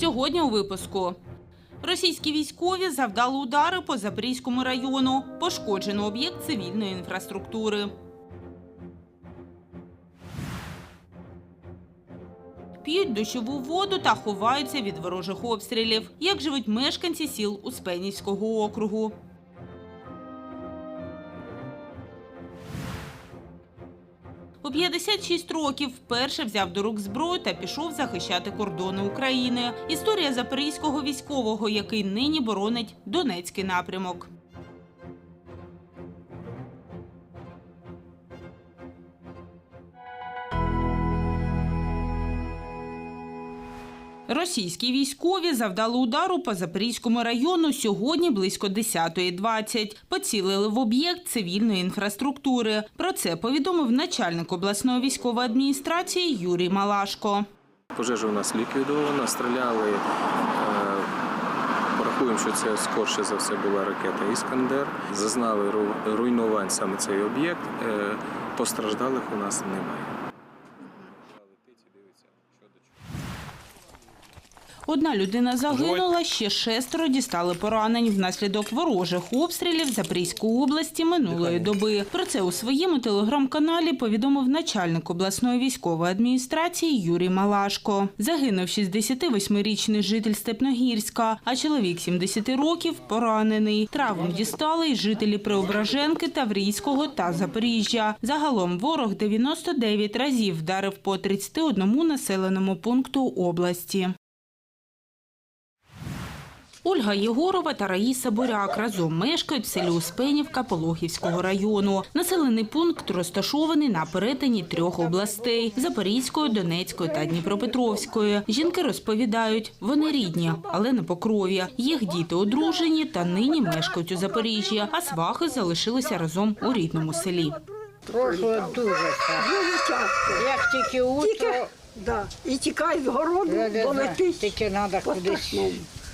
Сьогодні у випуску. Російські військові завдали удари по Запорізькому району. Пошкоджено об'єкт цивільної інфраструктури. П'ють дощову воду та ховаються від ворожих обстрілів. Як живуть мешканці сіл Успенівського округу. У 56 років вперше взяв до рук зброю та пішов захищати кордони України. Історія запорізького військового, який нині боронить Донецький напрямок. Російські військові завдали удару по Запорізькому району сьогодні близько 10.20. Поцілили в об'єкт цивільної інфраструктури. Про це повідомив начальник обласної військової адміністрації Юрій Малашко. Пожежа у нас ліквідована, стріляли. е, Порахуємо, що це скорше за все була ракета Іскандер. Зазнали ру- руйнувань саме цей об'єкт. Е, Постраждалих у нас немає. Одна людина загинула, ще шестеро дістали поранень внаслідок ворожих обстрілів Запорізької області минулої доби. Про це у своєму телеграм-каналі повідомив начальник обласної військової адміністрації Юрій Малашко. Загинув 68-річний житель Степногірська, а чоловік 70 років поранений. Травм дістали й жителі Преображенки, Таврійського та Запоріжжя. Загалом ворог 99 разів вдарив по 31 населеному пункту області. Ольга Єгорова та Раїса Буряк разом мешкають в селі Успенівка Пологівського району. Населений пункт розташований на перетині трьох областей – Запорізької, Донецької та Дніпропетровської. Жінки розповідають, вони рідні, але не по крові. Їх діти одружені та нині мешкають у Запоріжжі, а свахи залишилися разом у рідному селі. Прошло дуже часто. Як тільки утро, да, і тікай з городу, да, да, да, тільки треба кудись.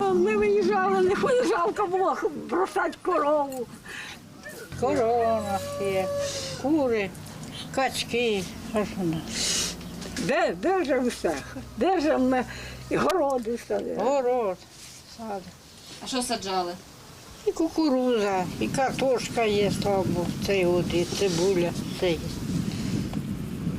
Ми виїжджали, не хоч жалко було бросати корову. Корона є, кури, качки. Що ж у нас? Де, де ж усе? Де ж ми і городи все. Город, сад. А що саджали? І кукуруза, і картошка є, слава Богу, це от, і цибуля, все є.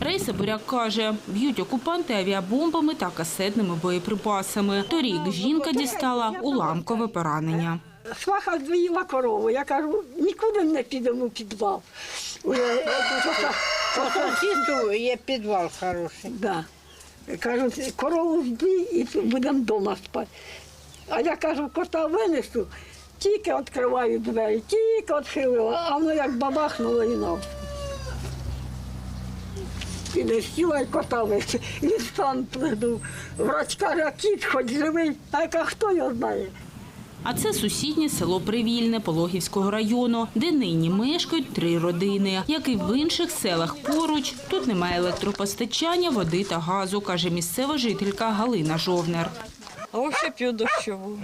Рейса Буряк каже, б'ють окупанти авіабомбами та касетними боєприпасами. Торік жінка дістала уламкове поранення. Сваха здоїла корову. Я кажу, нікуди не підемо у підвал. Ой, я- я кажу, По сусідству є підвал хороший. Да. Кажу, корову збій і будемо вдома спати. А я кажу, кота винесу, тільки відкриваю двері, тільки відхилила, а воно як бабахнуло і на. І не сіла, і кота. І стан плигнув. Врач каже, а кіт хоч живий, а яка хто його знає. А це сусіднє село Привільне Пологівського району, де нині мешкають три родини. Як і в інших селах поруч, тут немає електропостачання, води та газу, каже місцева жителька Галина Жовнер. А вообще п'ю дощову.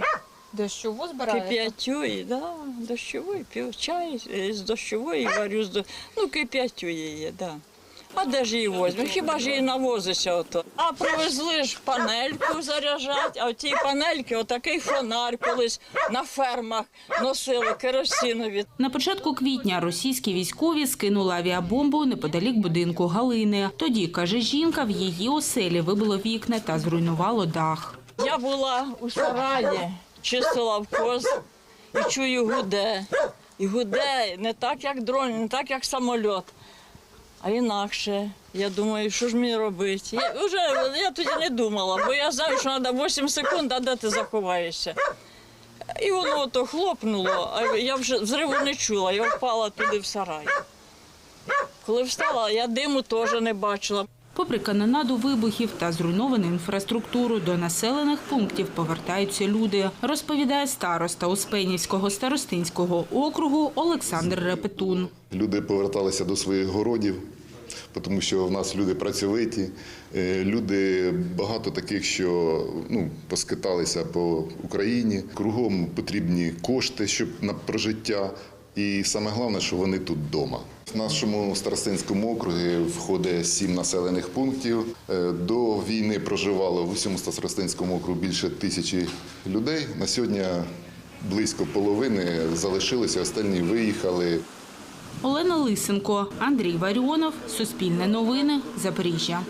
Дощову збираєте? Кип'ятю да, дощову п'ю чай з дощової варю з до... ну кип'ятю її, да. А де ж її возьмеш? Хіба ж її навозиться ото? А привезли ж панельку заряджати, а в тій панельки отакий фонарь колись на фермах носили керосинові. На початку квітня російські військові скинули авіабомбу неподалік будинку Галини. Тоді, каже жінка, в її оселі вибило вікна та зруйнувало дах. Я була у сараї, чистила вкос і чую гуде. І гуде не так, як дрон, не так, як самоліт, а інакше. Я думаю, що ж мені робити? Я, вже, я тоді не думала, бо я знаю, що треба 8 секунд, а де ти заховаєшся. І воно то хлопнуло, а я вже взриву не чула, я впала туди в сарай. Коли встала, я диму теж не бачила. Попри канонаду вибухів та зруйновану інфраструктуру, до населених пунктів повертаються люди, розповідає староста Успенівського старостинського округу Олександр Репетун. Люди поверталися до своїх городів, тому що в нас люди працьовиті, е, люди багато таких, що ну, поскиталися по Україні. Кругом потрібні кошти, щоб на прожиття. І саме головне, що вони тут вдома. В нашому старостинському округі входить сім населених пунктів. Е, До війни проживало в усьому старостинському округу більше тисячі людей. На сьогодні близько половини залишилися, останні виїхали. Олена Лисенко, Андрій Варіонов, Суспільне новини, Запоріжжя.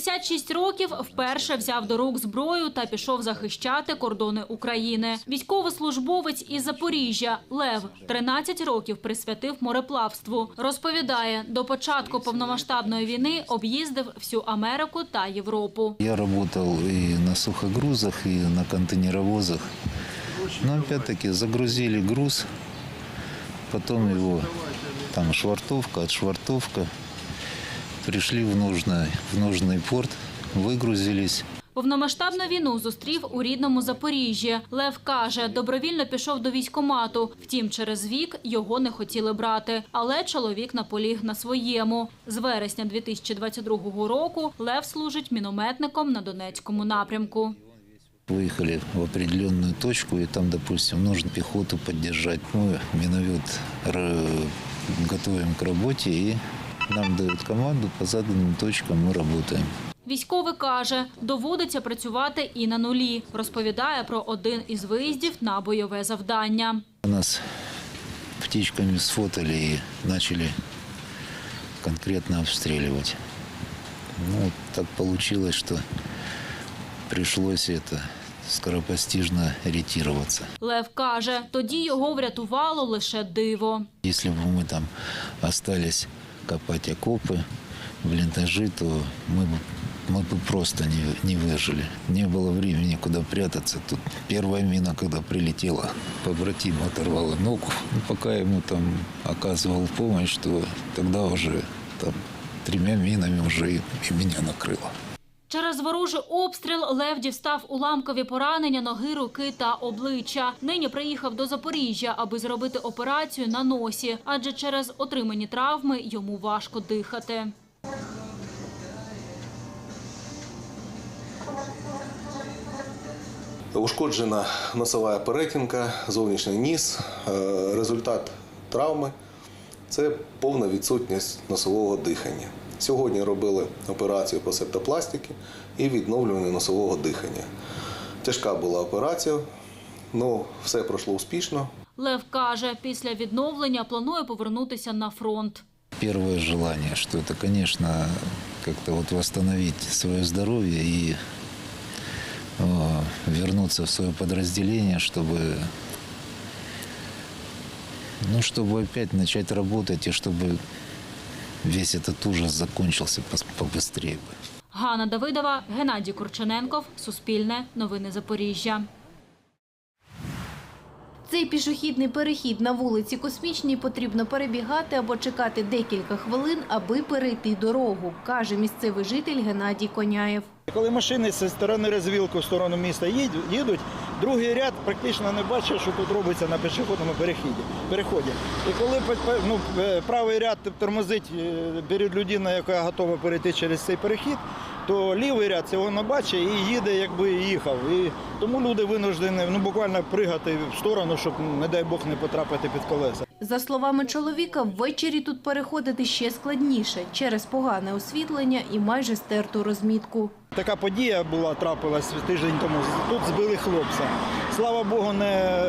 У 56 років вперше взяв до рук зброю та пішов захищати кордони України. Військовослужбовець із Запоріжжя Лев 13 років присвятив мореплавству. Розповідає, до початку повномасштабної війни об'їздив всю Америку та Європу. Я работал и на сухогрузах, и на контейнеровозах. Но опять-таки загрузили груз, потом его там швартовка, отшвартовка Пришли в нужный, в нужный порт, выгрузились. Повномасштабну війну зустрів у рідному Запоріжжі. Лев каже, добровільно пішов до військкомату. Втім, через вік його не хотіли брати. Але чоловік наполіг на своєму. З вересня 2022 року Лев служить мінометником на Донецькому напрямку. Выехали в определенную точку, и там, допустим, нужно пехоту поддержать. Мы миновед р- готовим к работе, и нам дают команду, по заданным точкам мы работаем. Військовий каже, доводиться працювати і на нулі. Розповідає про один із виїздів на бойове завдання. Нас птичками сфотали и начали конкретно обстреливать. Ну, так получилось, что пришлось это скоропостижно ретироваться. Лев каже, тоді його врятувало лише диво. Если бы мы там остались копать окопы, блиндажи, то мы бы, мы бы просто не, не выжили. Не было времени куда прятаться. Тут первая мина, когда прилетела, побратим оторвала ногу. Ну, Пока ему там оказывал помощь, то тогда уже там тремя минами уже и, и меня накрыло. Через ворожий обстріл Лев дістав уламкові поранення ноги, руки та обличчя. Нині приїхав до Запоріжжя, аби зробити операцію на носі, адже через отримані травми йому важко дихати. Ушкоджена носова перетінка, зовнішній ніс. Е, Результат травми це повна відсутність носового дихання. Сьогодні робили операцію по септопластиці і відновлювання носового дихання. Тяжка була операція, але все пройшло успішно. Лев каже, після відновлення планує повернутися на фронт. Первое желание, что это, конечно, как-то вот восстановить свое здоровье и э, вернуться в свое подразделение, чтобы, ну, чтобы опять начать работать и чтобы весь этот ужас закончился пос- побыстрее бы. Ганна Давидова, Геннадій Курчененков, Суспільне, Новини Запоріжжя. Цей пішохідний перехід на вулиці Космічній потрібно перебігати або чекати декілька хвилин, аби перейти дорогу, каже місцевий житель Геннадій Коняєв. Коли машини зі сторони розвілку в сторону міста їдь- їдуть, другий ряд практично не бачить, що тут робиться на пішохідному переході. І коли ну, е, правий ряд тормозить е, перед людиною, яка готова перейти через цей перехід, то лівий ряд цього не бачить і їде, якби їхав. І тому люди винуждені ну, буквально пригати в сторону, щоб, не дай Бог, не потрапити під колеса. За словами чоловіка, ввечері тут переходити ще складніше через погане освітлення і майже стерту розмітку. Така подія була, трапилась тиждень тому. Тут збили хлопця. Слава Богу, не,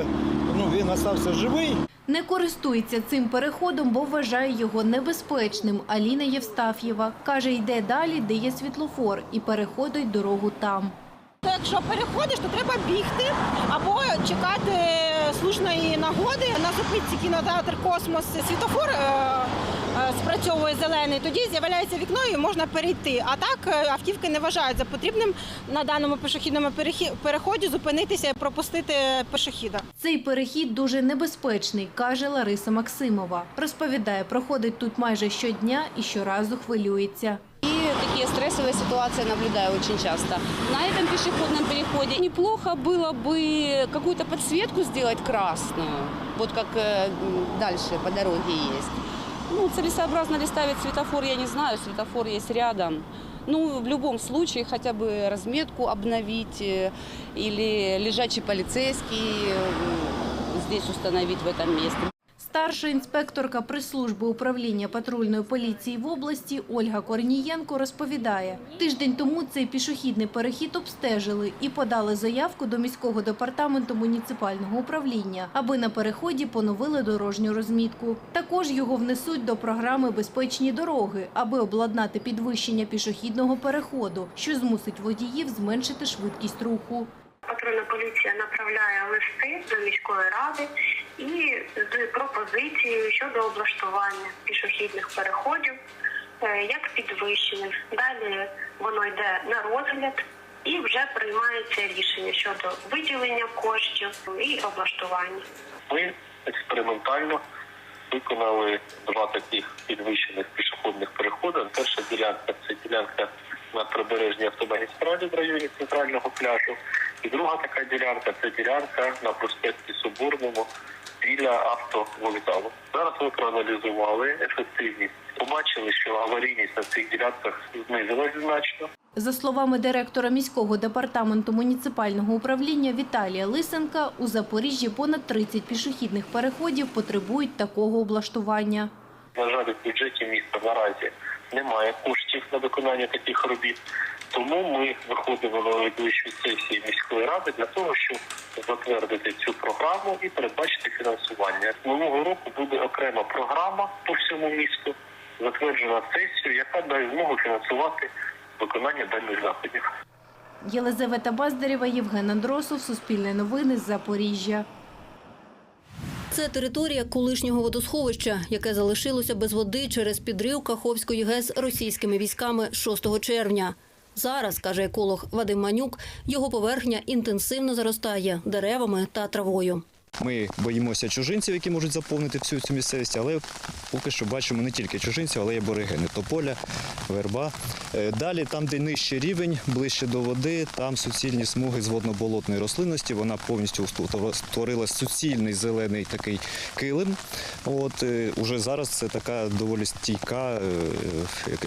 ну, він залишився живий. Не користується цим переходом, бо вважає його небезпечним. Аліна Євстаф'єва каже, йде далі, де є світлофор, і переходить дорогу там. Якщо переходиш, то треба бігти або чекати слушної нагоди. На зупинці кінотеатр Космос світофор е, е, спрацьовує зелений. Тоді з'являється вікно і можна перейти. А так е, автівки не вважають за потрібним на даному пішохідному переході зупинитися і пропустити пішохіда. Цей перехід дуже небезпечний, каже Лариса Максимова. Розповідає, проходить тут майже щодня і щоразу хвилюється. Такие стрессовые ситуации наблюдаю очень часто. На этом пешеходном переходе неплохо было бы какую-то подсветку сделать красную, вот как э, дальше по дороге есть. Ну, целесообразно ли ставить светофор, я не знаю, светофор есть рядом. Ну, в любом случае, хотя бы разметку обновить э, или лежачий полицейский э, здесь установить в этом месте. Старша інспекторка прес-служби управління патрульної поліції в області Ольга Корнієнко розповідає, тиждень тому цей пішохідний перехід обстежили і подали заявку до міського департаменту муніципального управління, аби на переході поновили дорожню розмітку. Також його внесуть до програми Безпечні дороги, аби обладнати підвищення пішохідного переходу, що змусить водіїв зменшити швидкість руху. Патрульна поліція направляє листи до міської ради і з пропозицією щодо облаштування пішохідних переходів е, як підвищених. Далі воно йде на розгляд і вже приймається рішення щодо виділення коштів і облаштування. Ми експериментально виконали два таких підвищених пішохідних переходи. Перша ділянка це ділянка на прибережній автомагістралі в районі центрального пляжу. І друга така ділянка це ділянка на проспекті Соборному біля автовокзалу. Зараз ми проаналізували ефективність. Побачили, що аварійність на цих ділянках знизилась значно. За словами директора міського департаменту муніципального управління Віталія Лисенка, у Запоріжжі понад 30 пішохідних переходів потребують такого облаштування. На жаль, в бюджеті міста наразі немає коштів на виконання таких робіт. Тому ми виходимо на найближчу сесію міської ради для того, щоб затвердити цю програму і передбачити фінансування. Минулого року буде окрема програма по всьому місту, затверджена сесією, яка дасть змогу фінансувати виконання даних заходів. Єлизавета Баздарєва, Євген Андросов, Суспільне новини, Запоріжжя. Це територія колишнього водосховища, яке залишилося без води через підрив Каховської ГЕС російськими військами 6 червня. Зараз, каже еколог Вадим Манюк, його поверхня інтенсивно заростає деревами та травою. Ми боїмося чужинців, які можуть заповнити всю цю місцевість, але поки що бачимо не тільки чужинців, але й аборигени. Тополя, верба. Е, Далі, там, де нижчий рівень, ближче до води, там суцільні смуги з водно-болотної рослинності. Вона повністю створила суцільний зелений такий килим. От е, уже зараз це така доволі стійка е,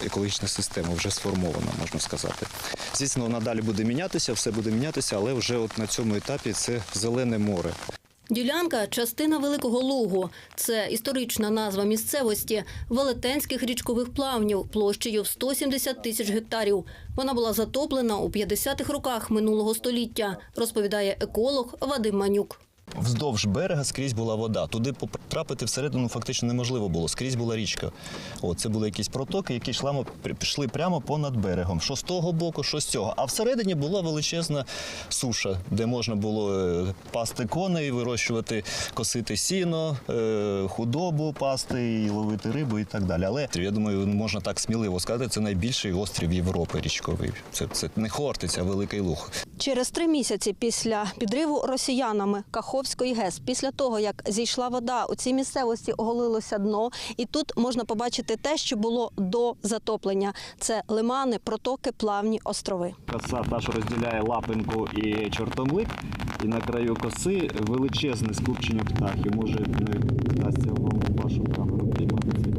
екологічна система, вже сформована, можна сказати. Звісно, вона далі буде мінятися, все буде мінятися, але вже от на цьому етапі це зелене море. Ділянка частина Великого Лугу. Це історична назва місцевості велетенських річкових плавнів площею в 170 тисяч гектарів. Вона була затоплена у 50-х роках минулого століття, розповідає еколог Вадим Манюк. Вздовж берега скрізь була вода. Туди потрапити всередину фактично неможливо було. Скрізь була річка. О, це були якісь протоки, які йшли, прямо понад берегом. Що з того боку, що з цього. А всередині була величезна суша, де можна було е, пасти коней, вирощувати, косити сіно, е, худобу пасти, і ловити рибу і так далі. Але я думаю, можна так сміливо сказати, це найбільший острів Європи річковий. Це, це не Хортиця, а Великий Луг. Через три місяці після підриву росіянами Каховської ГЕС, після того як зійшла вода, у цій місцевості оголилося дно, і тут можна побачити те, що було до затоплення: це лимани, протоки, плавні острови. Коса та, що розділяє лапинку і чортомлик, і на краю коси величезне скупчення птахів. Може, не вдасться вам вашу камеру піймати цей.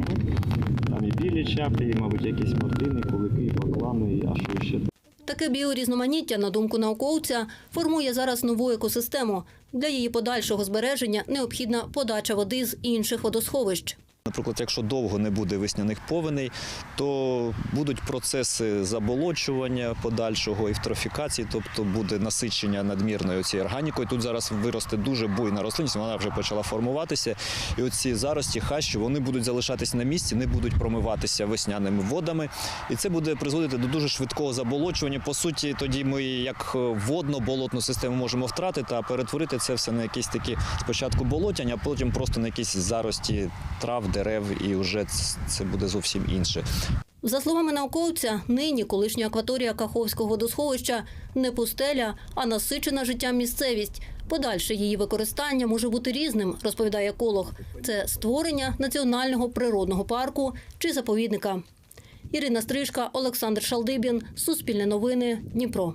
Там і білі чапи, і, мабуть, якісь мартини, кулики, баклани, а що ще. Таке біорізноманіття, на думку науковця, формує зараз нову екосистему. Для її подальшого збереження необхідна подача води з інших водосховищ. Наприклад, якщо довго не буде весняних повеней, то будуть процеси заболочування подальшого ефтрофікації, тобто буде насичення надмірною цією органікою. Тут зараз виросте дуже буйна рослинність, вона вже почала формуватися. І оці зарості хащі вони будуть залишатися на місці, не будуть промиватися весняними водами. І це буде призводити до дуже швидкого заболочування. По суті, тоді ми як водно-болотну систему можемо втратити, а перетворити це все на якісь такі спочатку болотяння, а потім просто на якісь зарості трав, дерев, і вже це буде зовсім інше. За словами науковця, нині колишня акваторія Каховського водосховища не пустеля, а насичена життям місцевість. Подальше її використання може бути різним, розповідає еколог. Це створення національного природного парку чи заповідника. Ірина Стрижка, Олександр Шалдибін, Суспільне новини, Дніпро.